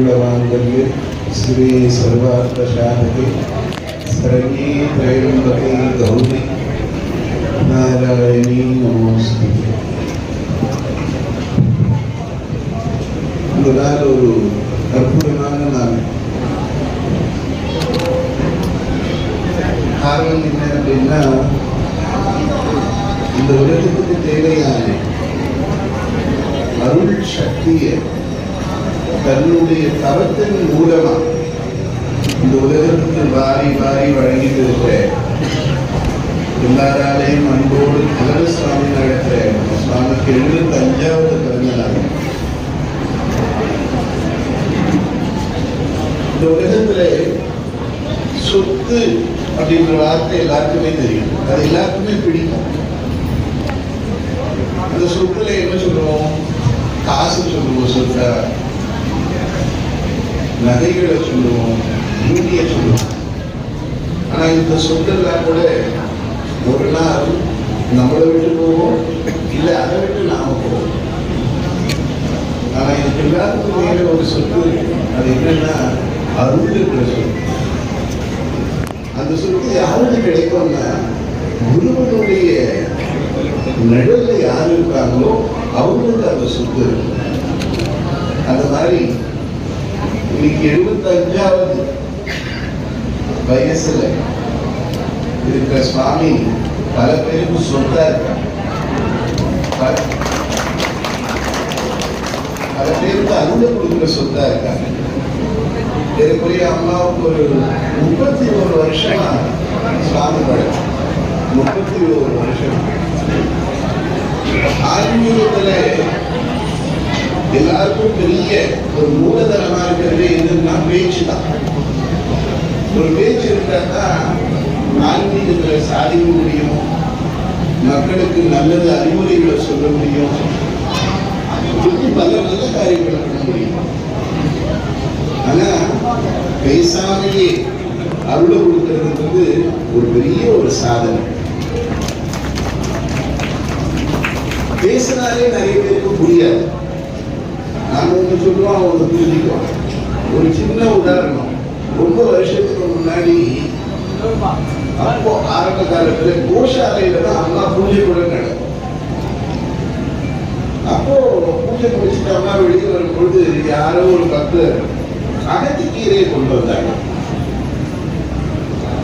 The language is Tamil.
सर्वमङ्गलमाङ्गल्ये श्री सर्वार्थशान्ति शरण्ये त्रयम्बके गौरी நாராயணி நமஸ்து இந்த நாள் ஒரு அற்புதமான நாள் காரணம் என்ன அப்படின்னா இந்த உலகத்துக்கு தேவையான அருள் சக்தியை தன்னுடைய தவத்தின் மூலமா இந்த உலகத்துக்கு வாரி வாரி வழங்கிட்டு இருக்கிற எல்லாராலையும் அன்போடு கலர் சுவாமி நடத்த சுவாமிக்கு எழுபத்தி அஞ்சாவது பிறந்த நாள் இந்த உலகத்துல சொத்து அப்படின்ற வார்த்தை எல்லாருக்குமே தெரியும். அது எல்லாருக்குமே பிடிக்கும். அந்த சொத்துல என்ன சொல்லுவோம் காசு சொல்லுவோம் சொத்த. நகைகளை சொல்லுவோம் பூமியை சொல்லுவோம். ஆனா இந்த சொத்தெல்லாம் கூட ஒரு நாள் நம்மளை விட்டு போவோம் இல்லை அதை விட்டு நாம போவோம். ஆனா இதுக்கு எல்லாத்துக்கும் மேலே ஒரு சொத்து அது என்னன்னா அருள் இருக்கிற அந்த சொத்து யாருக்கு கிடைக்கும்னா குருவனுடைய நிழல்ல யார் இருக்காங்களோ அவங்களுக்கு அந்த சொத்து அந்த மாதிரி இன்னைக்கு எழுபத்தஞ்சாவது வயசுல இருக்கிற சுவாமி பல பேருக்கு சொத்தா இருக்காங்க பல- பேருக்கு அருளை கொடுக்குற சொத்தா இருக்காங்க ஏற்கனவே அம்மாவுக்கு ஒரு முப்பத்தி ஒரு வருஷமா சுவாமி படம் முப்பத்தி ஒரு வருஷம் ஆன்மீகத்துல எல்லாருக்கும் பெரிய ஒரு மூலதனமா இருக்கிறது எதுன்னா பேச்சு தான் ஒரு பேச்சு இருந்தா ஆன்மீகத்துல சாதிக்க முடியும். மக்களுக்கு நல்லது அறிவுரைகளை சொல்ல முடியும். இன்னும் பல நல்ல காரியங்களை பண்ண முடியும். ஆனா பேசாமலே அருளை கொடுக்கறதுன்றது ஒரு பெரிய ஒரு சாதனை. பேசினாலே நிறைய பேருக்கு புரியாது. நாம சொல்லுவான் சொல்லுவோம் அவங்க ஒரு சின்ன உதாரணம். ரொம்ப வருஷத்துக்கு முன்னாடி அப்போ ஆரம்ப காலத்துல கோஷாலையில தான் அம்மா பூஜை கூட நடக்கும். அப்போ பூஜை முடிச்சுட்டு அம்மா வெளியே வரும்பொழுது யாரோ ஒரு பத்து அகத்திக்கீரையை கொண்டு வந்தாங்க.